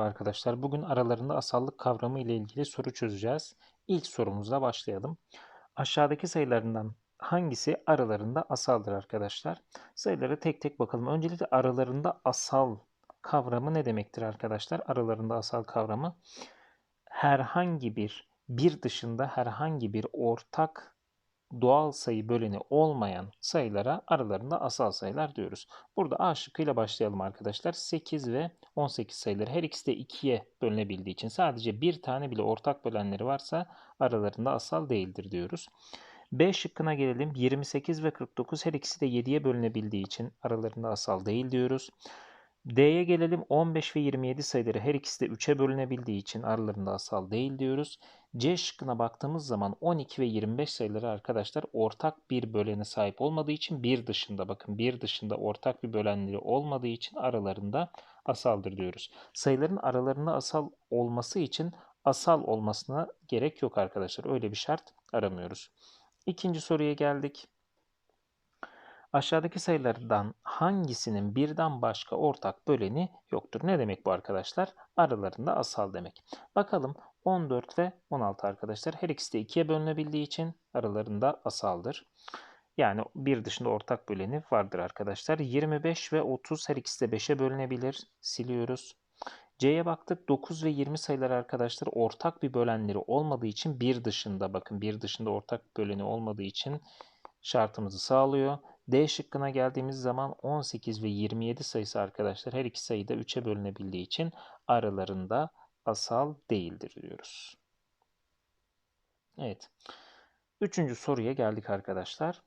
Merhaba arkadaşlar. Bugün aralarında asallık kavramı ile ilgili soru çözeceğiz. İlk sorumuzla başlayalım. Aşağıdaki sayılarından hangisi aralarında asaldır arkadaşlar? Sayıları tek tek bakalım. Öncelikle aralarında asal kavramı ne demektir arkadaşlar? Aralarında asal kavramı herhangi bir bir dışında herhangi bir ortak doğal sayı böleni olmayan sayılara aralarında asal sayılar diyoruz. Burada A şıkkıyla başlayalım arkadaşlar. 8 ve 18 sayıları her ikisi de 2'ye bölünebildiği için sadece bir tane bile ortak bölenleri varsa aralarında asal değildir diyoruz. B şıkkına gelelim. 28 ve 49 her ikisi de 7'ye bölünebildiği için aralarında asal değil diyoruz. D'ye gelelim. 15 ve 27 sayıları her ikisi de 3'e bölünebildiği için aralarında asal değil diyoruz. C şıkkına baktığımız zaman 12 ve 25 sayıları arkadaşlar ortak bir bölene sahip olmadığı için bir dışında bakın bir dışında ortak bir bölenleri olmadığı için aralarında asaldır diyoruz. Sayıların aralarında asal olması için asal olmasına gerek yok arkadaşlar. Öyle bir şart aramıyoruz. İkinci soruya geldik. Aşağıdaki sayılardan hangisinin birden başka ortak böleni yoktur? Ne demek bu arkadaşlar? Aralarında asal demek. Bakalım 14 ve 16 arkadaşlar. Her ikisi de 2'ye bölünebildiği için aralarında asaldır. Yani bir dışında ortak böleni vardır arkadaşlar. 25 ve 30 her ikisi de 5'e bölünebilir. Siliyoruz. C'ye baktık. 9 ve 20 sayılar arkadaşlar ortak bir bölenleri olmadığı için bir dışında bakın bir dışında ortak böleni olmadığı için şartımızı sağlıyor. D şıkkına geldiğimiz zaman 18 ve 27 sayısı arkadaşlar her iki sayıda 3'e bölünebildiği için aralarında asal değildir diyoruz. Evet. Üçüncü soruya geldik arkadaşlar.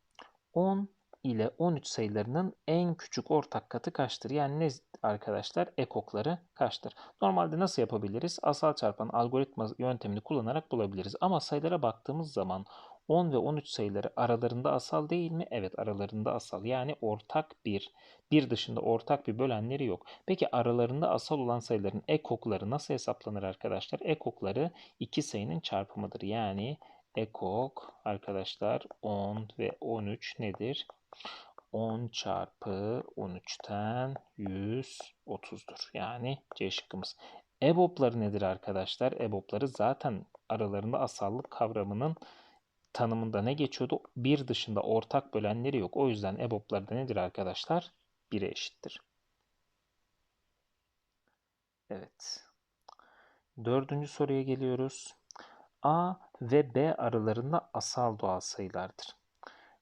10 ile 13 sayılarının en küçük ortak katı kaçtır? Yani ne arkadaşlar? Ekokları kaçtır? Normalde nasıl yapabiliriz? Asal çarpan algoritma yöntemini kullanarak bulabiliriz. Ama sayılara baktığımız zaman 10 ve 13 sayıları aralarında asal değil mi? Evet aralarında asal. Yani ortak bir, bir dışında ortak bir bölenleri yok. Peki aralarında asal olan sayıların ekokları nasıl hesaplanır arkadaşlar? Ekokları iki sayının çarpımıdır. Yani ekok arkadaşlar 10 ve 13 nedir? 10 çarpı 13'ten 130'dur. Yani C şıkkımız. EBOB'ları nedir arkadaşlar? EBOB'ları zaten aralarında asallık kavramının tanımında ne geçiyordu? Bir dışında ortak bölenleri yok. O yüzden EBOB'lar da nedir arkadaşlar? 1'e eşittir. Evet. Dördüncü soruya geliyoruz. A ve B aralarında asal doğal sayılardır.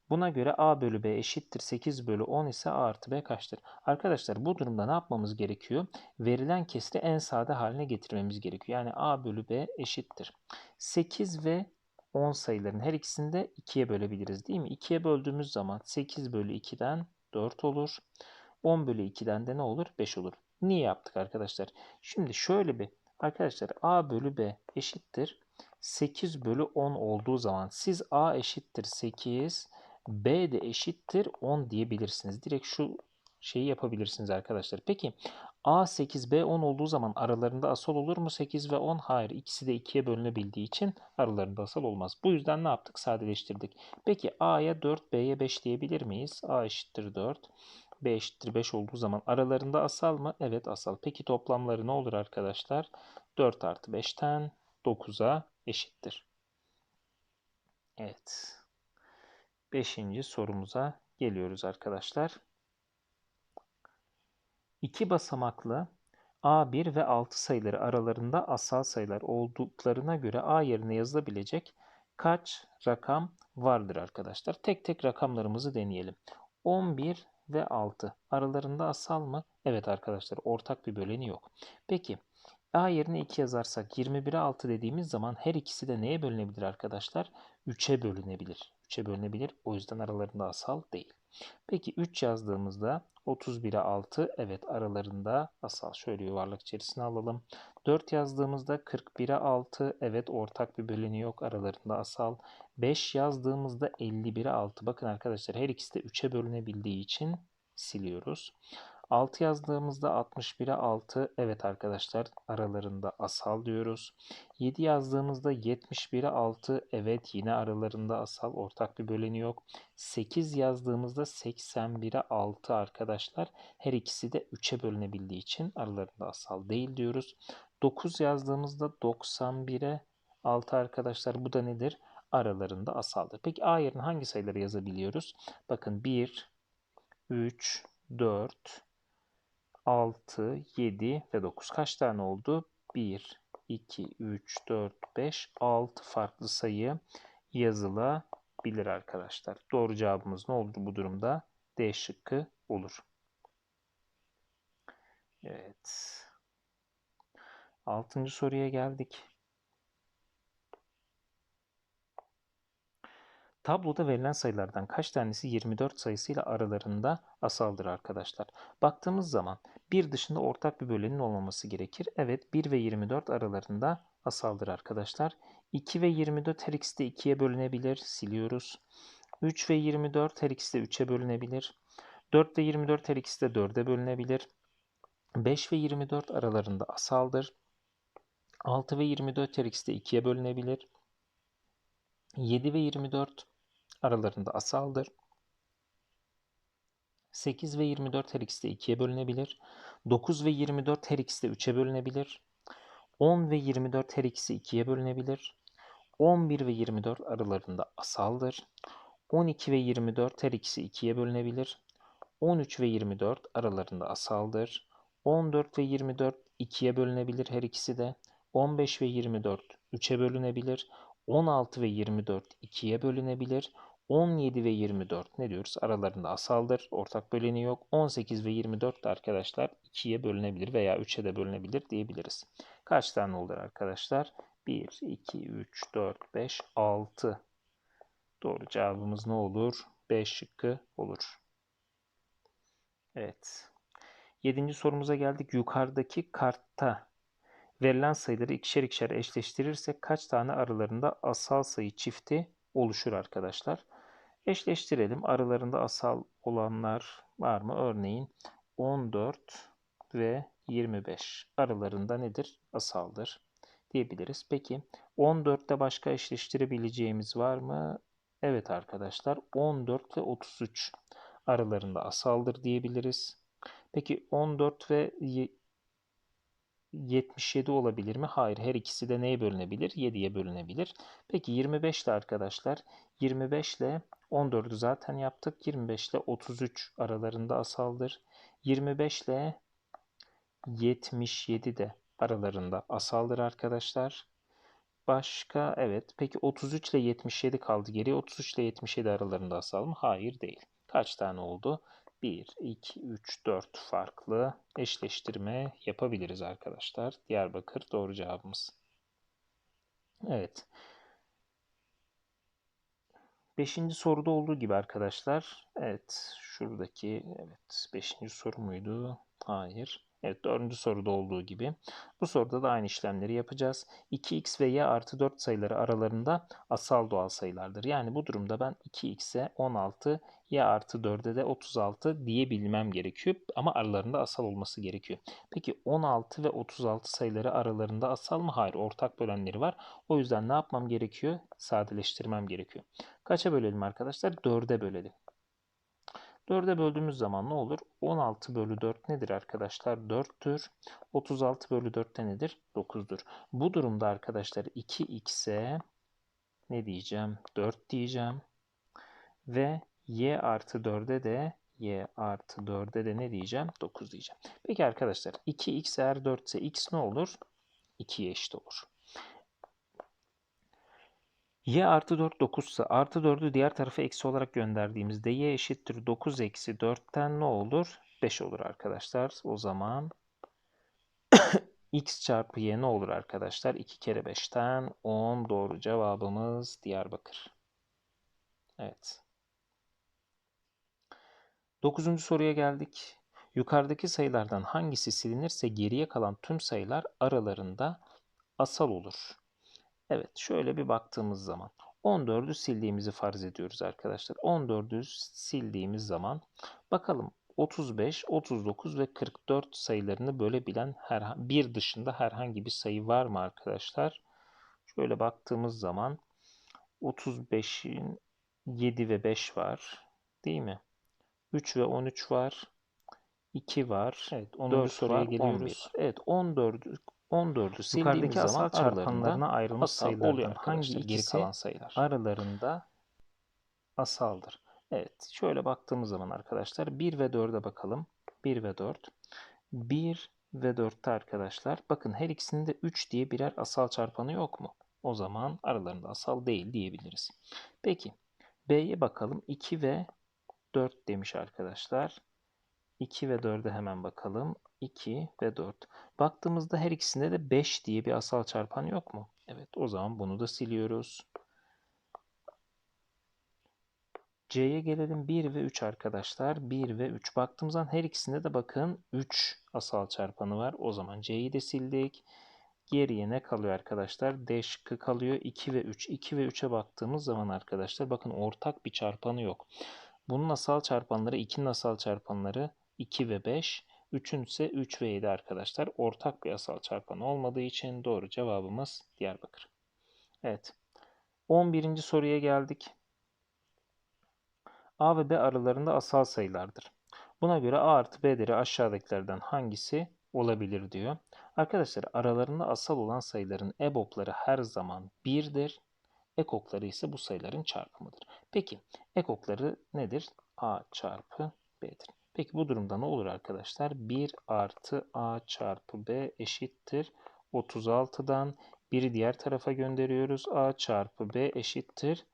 Buna göre A bölü B eşittir 8 bölü 10 ise A artı B kaçtır? Arkadaşlar bu durumda ne yapmamız gerekiyor? Verilen kesri en sade haline getirmemiz gerekiyor. Yani A bölü B eşittir. 8 ve 10 sayıların her ikisini de 2'ye bölebiliriz değil mi? 2'ye böldüğümüz zaman 8 bölü 2'den 4 olur. 10 bölü 2'den de ne olur? 5 olur. Niye yaptık arkadaşlar? Şimdi şöyle bir arkadaşlar A bölü B eşittir. 8 bölü 10 olduğu zaman siz A eşittir 8 B de eşittir 10 diyebilirsiniz. Direkt şu şeyi yapabilirsiniz arkadaşlar. Peki A 8 B 10 olduğu zaman aralarında asal olur mu 8 ve 10? Hayır. İkisi de 2'ye bölünebildiği için aralarında asal olmaz. Bu yüzden ne yaptık? Sadeleştirdik. Peki A'ya 4 B'ye 5 diyebilir miyiz? A eşittir 4. B eşittir 5 olduğu zaman aralarında asal mı? Evet asal. Peki toplamları ne olur arkadaşlar? 4 artı 5'ten 9'a eşittir. Evet. Beşinci sorumuza geliyoruz arkadaşlar. İki basamaklı A1 ve 6 sayıları aralarında asal sayılar olduklarına göre A yerine yazılabilecek kaç rakam vardır arkadaşlar? Tek tek rakamlarımızı deneyelim. 11 ve 6 aralarında asal mı? Evet arkadaşlar ortak bir böleni yok. Peki A yerine 2 yazarsak 21'e 6 dediğimiz zaman her ikisi de neye bölünebilir arkadaşlar? 3'e bölünebilir. 3'e bölünebilir. O yüzden aralarında asal değil. Peki 3 yazdığımızda 31'e 6 evet aralarında asal. Şöyle yuvarlak içerisine alalım. 4 yazdığımızda 41'e 6 evet ortak bir böleni yok aralarında asal. 5 yazdığımızda 51'e 6 bakın arkadaşlar her ikisi de 3'e bölünebildiği için siliyoruz. 6 yazdığımızda 61'e 6 evet arkadaşlar aralarında asal diyoruz. 7 yazdığımızda 71'e 6 evet yine aralarında asal ortak bir böleni yok. 8 yazdığımızda 81'e 6 arkadaşlar her ikisi de 3'e bölünebildiği için aralarında asal değil diyoruz. 9 yazdığımızda 91'e 6 arkadaşlar bu da nedir? Aralarında asaldır. Peki A yerine hangi sayıları yazabiliyoruz? Bakın 1, 3, 4, 6, 7 ve 9 kaç tane oldu? 1, 2, 3, 4, 5, 6 farklı sayı yazılabilir arkadaşlar. Doğru cevabımız ne oldu bu durumda? D şıkkı olur. Evet. Altıncı soruya geldik. Tabloda verilen sayılardan kaç tanesi 24 sayısıyla aralarında asaldır arkadaşlar? Baktığımız zaman bir dışında ortak bir bölenin olmaması gerekir. Evet 1 ve 24 aralarında asaldır arkadaşlar. 2 ve 24 her ikisi de 2'ye bölünebilir. Siliyoruz. 3 ve 24 her ikisi de 3'e bölünebilir. 4 ve 24 her ikisi de 4'e bölünebilir. 5 ve 24 aralarında asaldır. 6 ve 24 her ikisi de 2'ye bölünebilir. 7 ve 24 aralarında asaldır. 8 ve 24 her ikisi de 2'ye bölünebilir. 9 ve 24 her ikisi de 3'e bölünebilir. 10 ve 24 her ikisi 2'ye bölünebilir. 11 ve 24 aralarında asaldır. 12 ve 24 her ikisi 2'ye bölünebilir. 13 ve 24 aralarında asaldır. 14 ve 24 2'ye bölünebilir her ikisi de. 15 ve 24 3'e bölünebilir. 16 ve 24 2'ye bölünebilir. 17 ve 24 ne diyoruz? Aralarında asaldır. Ortak böleni yok. 18 ve 24 de arkadaşlar 2'ye bölünebilir veya 3'e de bölünebilir diyebiliriz. Kaç tane olur arkadaşlar? 1, 2, 3, 4, 5, 6. Doğru cevabımız ne olur? 5 şıkkı olur. Evet. Yedinci sorumuza geldik. Yukarıdaki kartta verilen sayıları ikişer ikişer eşleştirirsek kaç tane aralarında asal sayı çifti oluşur arkadaşlar? Eşleştirelim. Aralarında asal olanlar var mı? Örneğin 14 ve 25 aralarında nedir? Asaldır diyebiliriz. Peki 14'te başka eşleştirebileceğimiz var mı? Evet arkadaşlar 14 ve 33 aralarında asaldır diyebiliriz. Peki 14 ve 77 olabilir mi? Hayır. Her ikisi de neye bölünebilir? 7'ye bölünebilir. Peki 25 ile arkadaşlar 25 ile 14'ü zaten yaptık. 25 ile 33 aralarında asaldır. 25 ile 77 de aralarında asaldır arkadaşlar. Başka evet. Peki 33 ile 77 kaldı geriye. 33 ile 77 aralarında asal mı? Hayır değil. Kaç tane oldu? 1, 2, 3, 4 farklı eşleştirme yapabiliriz arkadaşlar. Diyarbakır doğru cevabımız. Evet. Beşinci soruda olduğu gibi arkadaşlar. Evet. Şuradaki evet. Beşinci soru muydu? Hayır. Evet dördüncü soruda olduğu gibi. Bu soruda da aynı işlemleri yapacağız. 2x ve y artı 4 sayıları aralarında asal doğal sayılardır. Yani bu durumda ben 2x'e 16, y artı 4'e de 36 diyebilmem gerekiyor. Ama aralarında asal olması gerekiyor. Peki 16 ve 36 sayıları aralarında asal mı? Hayır ortak bölenleri var. O yüzden ne yapmam gerekiyor? Sadeleştirmem gerekiyor. Kaça bölelim arkadaşlar? 4'e bölelim. 4'e böldüğümüz zaman ne olur? 16 bölü 4 nedir arkadaşlar? 4'tür. 36 bölü 4 de nedir? 9'dur. Bu durumda arkadaşlar 2x'e ne diyeceğim? 4 diyeceğim. Ve y artı 4'e de y artı 4'e de ne diyeceğim? 9 diyeceğim. Peki arkadaşlar 2x eğer 4 ise x ne olur? 2'ye eşit olur y artı 4 9 ise artı 4'ü diğer tarafa eksi olarak gönderdiğimizde y eşittir 9 eksi 4'ten ne olur? 5 olur arkadaşlar. O zaman x çarpı y ne olur arkadaşlar? 2 kere 5'ten 10 doğru cevabımız Diyarbakır. Evet. Dokuzuncu soruya geldik. Yukarıdaki sayılardan hangisi silinirse geriye kalan tüm sayılar aralarında asal olur. Evet şöyle bir baktığımız zaman 14'ü sildiğimizi farz ediyoruz arkadaşlar. 14'ü sildiğimiz zaman bakalım 35, 39 ve 44 sayılarını bölebilen her, bir dışında herhangi bir sayı var mı arkadaşlar? Şöyle baktığımız zaman 35'in 7 ve 5 var. Değil mi? 3 ve 13 var. 2 var. Evet, 10. soruya var, geliyoruz. 11. Evet, 14 14'ü sildiğimiz zaman çarpanlarına ayrılmış sayılardan hangi geri kalan sayılar aralarında asaldır. Evet, şöyle baktığımız zaman arkadaşlar 1 ve 4'e bakalım. 1 ve 4. 1 ve 4'te arkadaşlar bakın her ikisinin de 3 diye birer asal çarpanı yok mu? O zaman aralarında asal değil diyebiliriz. Peki B'ye bakalım. 2 ve 4 demiş arkadaşlar. 2 ve 4'e hemen bakalım. 2 ve 4. Baktığımızda her ikisinde de 5 diye bir asal çarpan yok mu? Evet o zaman bunu da siliyoruz. C'ye gelelim 1 ve 3 arkadaşlar. 1 ve 3. Baktığımız zaman her ikisinde de bakın 3 asal çarpanı var. O zaman C'yi de sildik. Geriye ne kalıyor arkadaşlar? D şıkkı kalıyor. 2 ve 3. 2 ve 3'e baktığımız zaman arkadaşlar bakın ortak bir çarpanı yok. Bunun asal çarpanları 2'nin asal çarpanları 2 ve 5. 3'ün ise 3 ve 7 arkadaşlar. Ortak bir asal çarpanı olmadığı için doğru cevabımız Diyarbakır. Evet. 11. soruya geldik. A ve B aralarında asal sayılardır. Buna göre A artı B değeri aşağıdakilerden hangisi olabilir diyor. Arkadaşlar aralarında asal olan sayıların EBOB'ları her zaman 1'dir. Ekokları ise bu sayıların çarpımıdır. Peki ekokları nedir? A çarpı B'dir. Peki bu durumda ne olur arkadaşlar? 1 artı A çarpı B eşittir. 36'dan biri diğer tarafa gönderiyoruz. A çarpı B eşittir.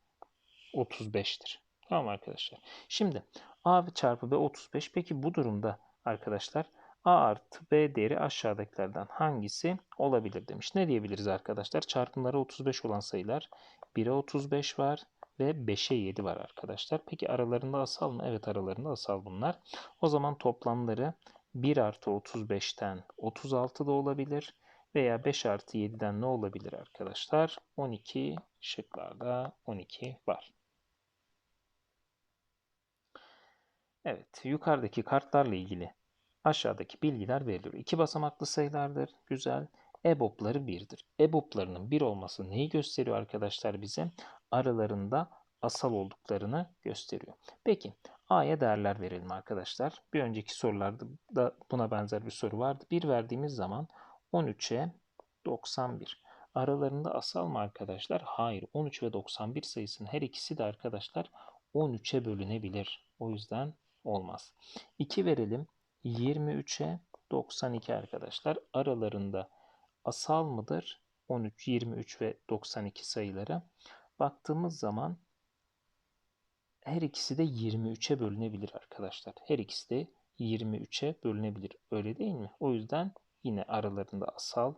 35'tir. Tamam arkadaşlar. Şimdi A çarpı B 35. Peki bu durumda arkadaşlar A artı B değeri aşağıdakilerden hangisi olabilir demiş. Ne diyebiliriz arkadaşlar? Çarpımları 35 olan sayılar 1'e 35 var ve 5'e 7 var arkadaşlar. Peki aralarında asal mı? Evet aralarında asal bunlar. O zaman toplamları 1 artı 35'ten 36 da olabilir. Veya 5 artı 7'den ne olabilir arkadaşlar? 12 şıklarda 12 var. Evet, yukarıdaki kartlarla ilgili aşağıdaki bilgiler veriliyor. İki basamaklı sayılardır. Güzel. EBOB'ları 1'dir. EBOB'larının 1 olması neyi gösteriyor arkadaşlar bize? Aralarında asal olduklarını gösteriyor. Peki A'ya değerler verelim arkadaşlar. Bir önceki sorularda da buna benzer bir soru vardı. 1 verdiğimiz zaman 13'e 91. Aralarında asal mı arkadaşlar? Hayır. 13 ve 91 sayısının her ikisi de arkadaşlar 13'e bölünebilir. O yüzden olmaz. 2 verelim. 23'e 92 arkadaşlar. Aralarında asal mıdır? 13, 23 ve 92 sayıları. Baktığımız zaman her ikisi de 23'e bölünebilir arkadaşlar. Her ikisi de 23'e bölünebilir. Öyle değil mi? O yüzden yine aralarında asal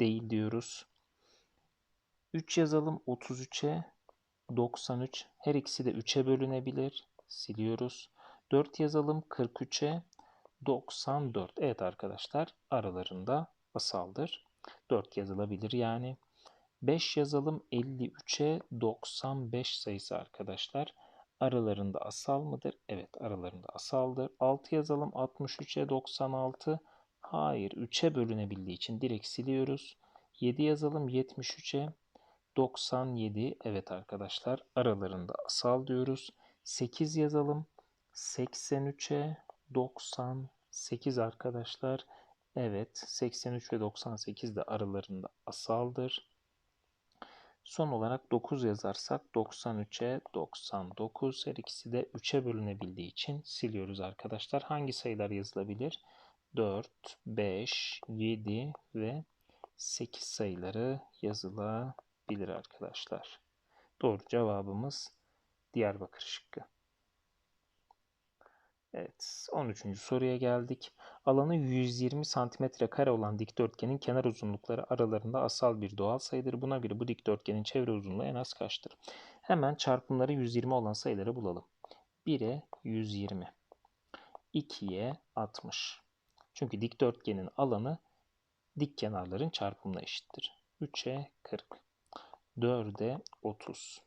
değil diyoruz. 3 yazalım 33'e 93. Her ikisi de 3'e bölünebilir. Siliyoruz. 4 yazalım 43'e 94. Evet arkadaşlar aralarında asaldır. 4 yazılabilir yani. 5 yazalım 53'e 95 sayısı arkadaşlar. Aralarında asal mıdır? Evet aralarında asaldır. 6 yazalım 63'e 96. Hayır 3'e bölünebildiği için direkt siliyoruz. 7 yazalım 73'e 97. Evet arkadaşlar aralarında asal diyoruz. 8 yazalım 83'e 98 arkadaşlar. Evet 83 ve 98 de aralarında asaldır. Son olarak 9 yazarsak 93'e 99 her ikisi de 3'e bölünebildiği için siliyoruz arkadaşlar. Hangi sayılar yazılabilir? 4, 5, 7 ve 8 sayıları yazılabilir arkadaşlar. Doğru cevabımız Diyarbakır şıkkı. Evet, 13. soruya geldik. Alanı 120 cm kare olan dikdörtgenin kenar uzunlukları aralarında asal bir doğal sayıdır. Buna göre bu dikdörtgenin çevre uzunluğu en az kaçtır? Hemen çarpımları 120 olan sayıları bulalım. 1'e 120. 2'ye 60. Çünkü dikdörtgenin alanı dik kenarların çarpımına eşittir. 3'e 40. 4'e 30.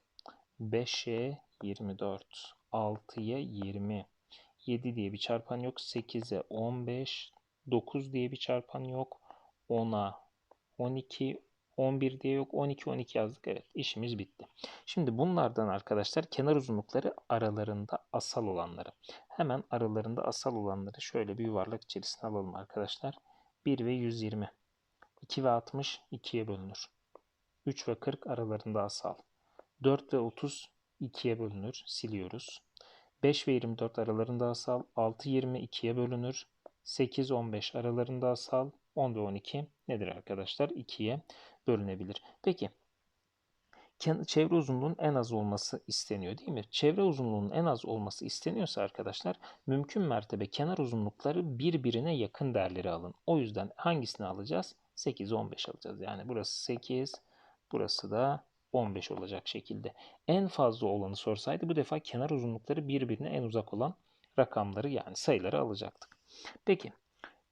5'e 24. 6'ya 20. 7 diye bir çarpan yok. 8'e 15, 9 diye bir çarpan yok. 10'a 12, 11 diye yok. 12, 12 yazdık. Evet işimiz bitti. Şimdi bunlardan arkadaşlar kenar uzunlukları aralarında asal olanları. Hemen aralarında asal olanları şöyle bir yuvarlak içerisine alalım arkadaşlar. 1 ve 120. 2 ve 60 2'ye bölünür. 3 ve 40 aralarında asal. 4 ve 30 2'ye bölünür. Siliyoruz. 5 ve 24 aralarında asal. 6, 20 2'ye bölünür. 8, 15 aralarında asal. 10 ve 12 nedir arkadaşlar? 2'ye bölünebilir. Peki çevre uzunluğunun en az olması isteniyor değil mi? Çevre uzunluğunun en az olması isteniyorsa arkadaşlar mümkün mertebe kenar uzunlukları birbirine yakın değerleri alın. O yüzden hangisini alacağız? 8, 15 alacağız. Yani burası 8, burası da 15 olacak şekilde. En fazla olanı sorsaydı bu defa kenar uzunlukları birbirine en uzak olan rakamları yani sayıları alacaktık. Peki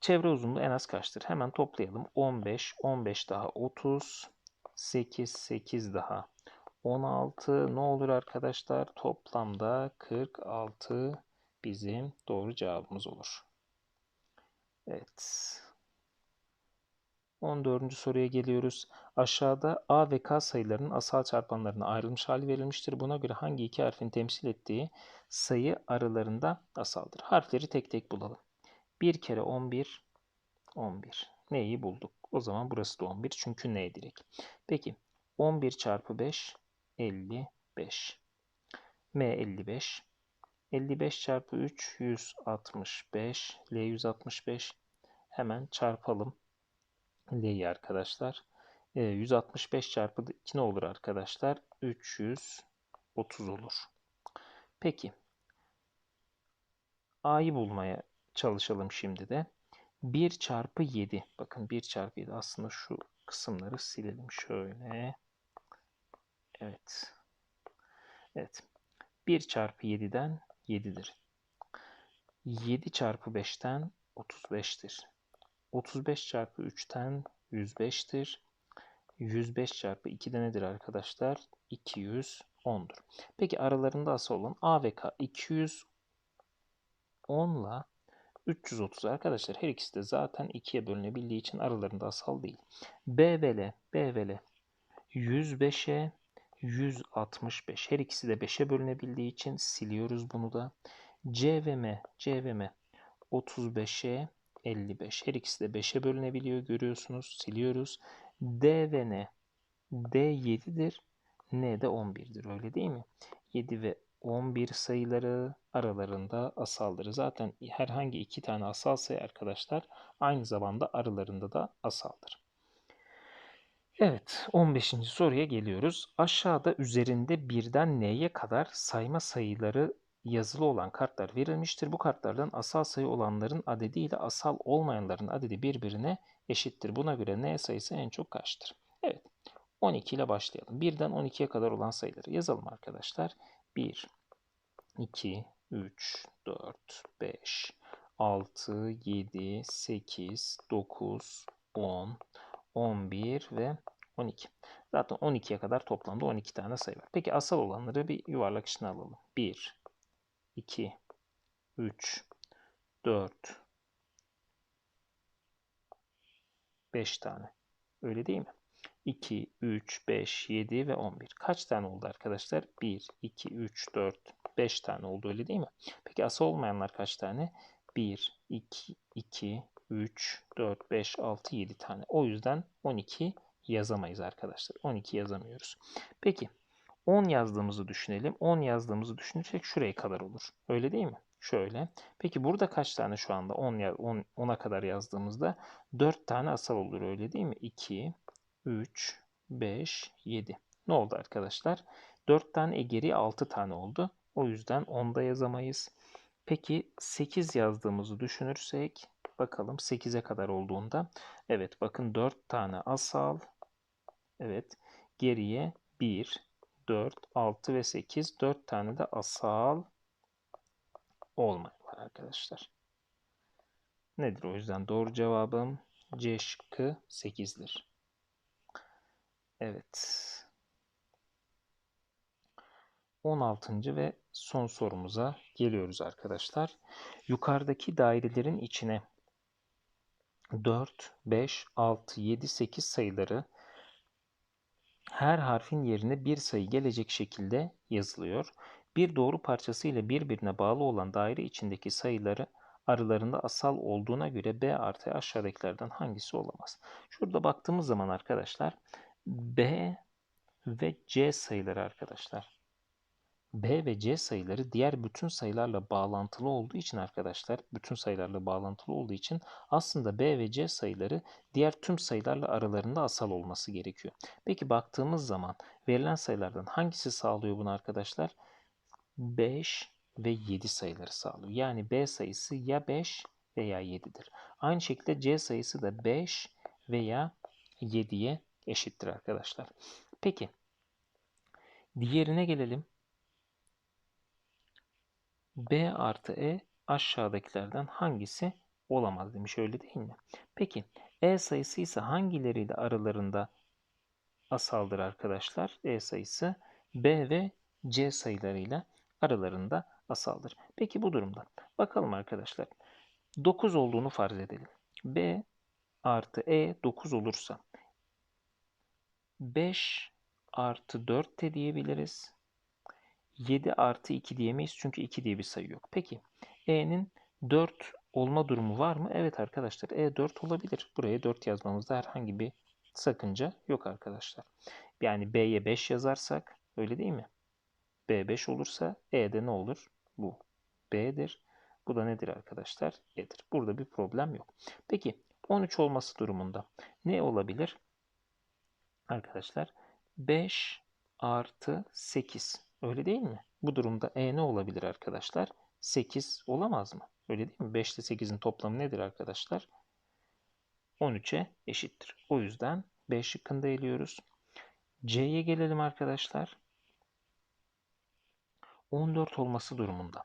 çevre uzunluğu en az kaçtır? Hemen toplayalım. 15, 15 daha 30, 8, 8 daha 16 ne olur arkadaşlar? Toplamda 46 bizim doğru cevabımız olur. Evet. 14. soruya geliyoruz. Aşağıda A ve K sayılarının asal çarpanlarına ayrılmış hali verilmiştir. Buna göre hangi iki harfin temsil ettiği sayı aralarında asaldır? Harfleri tek tek bulalım. 1 kere 11, 11. Neyi bulduk? O zaman burası da 11 çünkü ne direkt. Peki 11 çarpı 5, 55. M 55. 55 çarpı 3, 165. L 165. Hemen çarpalım. L'yi arkadaşlar. E, 165 çarpı 2 ne olur arkadaşlar? 330 olur. Peki. A'yı bulmaya çalışalım şimdi de. 1 çarpı 7. Bakın 1 çarpı 7 aslında şu kısımları silelim şöyle. Evet. Evet. 1 çarpı 7'den 7'dir. 7 çarpı 5'ten 35'tir. 35 çarpı 3'ten 105'tir. 105 çarpı 2'de nedir arkadaşlar? 210'dur. Peki aralarında asıl olan A ve K 210 ile 330 arkadaşlar her ikisi de zaten 2'ye bölünebildiği için aralarında asal değil. B ve L, B ve L 105'e 165. Her ikisi de 5'e bölünebildiği için siliyoruz bunu da. C ve M, C ve M 35'e 55. Her ikisi de 5'e bölünebiliyor görüyorsunuz. Siliyoruz. D ve N. D 7'dir. N de 11'dir. Öyle değil mi? 7 ve 11 sayıları aralarında asaldır. Zaten herhangi iki tane asal sayı arkadaşlar aynı zamanda aralarında da asaldır. Evet 15. soruya geliyoruz. Aşağıda üzerinde birden n'ye kadar sayma sayıları yazılı olan kartlar verilmiştir. Bu kartlardan asal sayı olanların adedi ile asal olmayanların adedi birbirine eşittir. Buna göre n sayısı en çok kaçtır? Evet 12 ile başlayalım. 1'den 12'ye kadar olan sayıları yazalım arkadaşlar. 1, 2, 3, 4, 5, 6, 7, 8, 9, 10, 11 ve 12. Zaten 12'ye kadar toplamda 12 tane sayı var. Peki asal olanları bir yuvarlak içine alalım. 1, 2, 3, 4, 5 tane. Öyle değil mi? 2, 3, 5, 7 ve 11. Kaç tane oldu arkadaşlar? 1, 2, 3, 4, 5 tane oldu öyle değil mi? Peki asal olmayanlar kaç tane? 1, 2, 2, 3, 4, 5, 6, 7 tane. O yüzden 12 yazamayız arkadaşlar. 12 yazamıyoruz. Peki 10 yazdığımızı düşünelim. 10 yazdığımızı düşünürsek şuraya kadar olur. Öyle değil mi? Şöyle. Peki burada kaç tane şu anda 10 10 10'a kadar yazdığımızda 4 tane asal olur öyle değil mi? 2 3 5 7. Ne oldu arkadaşlar? 4 tane egeri 6 tane oldu. O yüzden 10'da yazamayız. Peki 8 yazdığımızı düşünürsek bakalım 8'e kadar olduğunda evet bakın 4 tane asal evet geriye 1 4 6 ve 8 4 tane de asal olmayan var arkadaşlar. Nedir o yüzden doğru cevabım C şıkkı 8'dir. Evet. 16. ve son sorumuza geliyoruz arkadaşlar. Yukarıdaki dairelerin içine 4, 5, 6, 7, 8 sayıları her harfin yerine bir sayı gelecek şekilde yazılıyor. Bir doğru parçası ile birbirine bağlı olan daire içindeki sayıları aralarında asal olduğuna göre B artı aşağıdakilerden hangisi olamaz? Şurada baktığımız zaman arkadaşlar B ve C sayıları arkadaşlar. B ve C sayıları diğer bütün sayılarla bağlantılı olduğu için arkadaşlar, bütün sayılarla bağlantılı olduğu için aslında B ve C sayıları diğer tüm sayılarla aralarında asal olması gerekiyor. Peki baktığımız zaman verilen sayılardan hangisi sağlıyor bunu arkadaşlar? 5 ve 7 sayıları sağlıyor. Yani B sayısı ya 5 veya 7'dir. Aynı şekilde C sayısı da 5 veya 7'ye eşittir arkadaşlar. Peki diğerine gelelim. B artı E aşağıdakilerden hangisi olamaz demiş öyle değil mi? Peki E sayısı ise hangileriyle aralarında asaldır arkadaşlar? E sayısı B ve C sayılarıyla aralarında asaldır. Peki bu durumda bakalım arkadaşlar. 9 olduğunu farz edelim. B artı E 9 olursa 5 artı 4 de diyebiliriz. 7 artı 2 diyemeyiz çünkü 2 diye bir sayı yok. Peki E'nin 4 olma durumu var mı? Evet arkadaşlar E 4 olabilir. Buraya 4 yazmamızda herhangi bir sakınca yok arkadaşlar. Yani B'ye 5 yazarsak öyle değil mi? B 5 olursa E'de ne olur? Bu B'dir. Bu da nedir arkadaşlar? E'dir. Burada bir problem yok. Peki 13 olması durumunda ne olabilir? Arkadaşlar 5 artı 8 öyle değil mi? Bu durumda E ne olabilir arkadaşlar? 8 olamaz mı? Öyle değil mi? 5 ile 8'in toplamı nedir arkadaşlar? 13'e eşittir. O yüzden B şıkkında eliyoruz. C'ye gelelim arkadaşlar. 14 olması durumunda.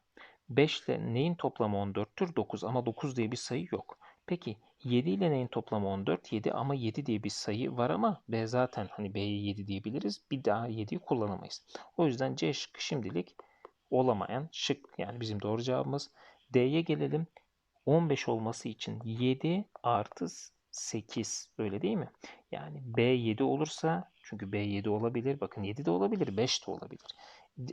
5 ile neyin toplamı 14'tür? 9 ama 9 diye bir sayı yok. Peki 7 ile neyin toplamı 14? 7 ama 7 diye bir sayı var ama B zaten hani B'ye 7 diyebiliriz. Bir daha 7'yi kullanamayız. O yüzden C şıkkı şimdilik olamayan şık. Yani bizim doğru cevabımız. D'ye gelelim. 15 olması için 7 artı 8 öyle değil mi? Yani B 7 olursa çünkü B 7 olabilir. Bakın 7 de olabilir 5 de olabilir.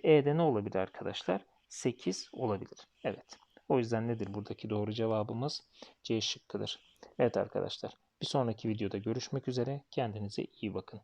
E'de ne olabilir arkadaşlar? 8 olabilir. Evet. O yüzden nedir buradaki doğru cevabımız? C şıkkıdır. Evet arkadaşlar. Bir sonraki videoda görüşmek üzere. Kendinize iyi bakın.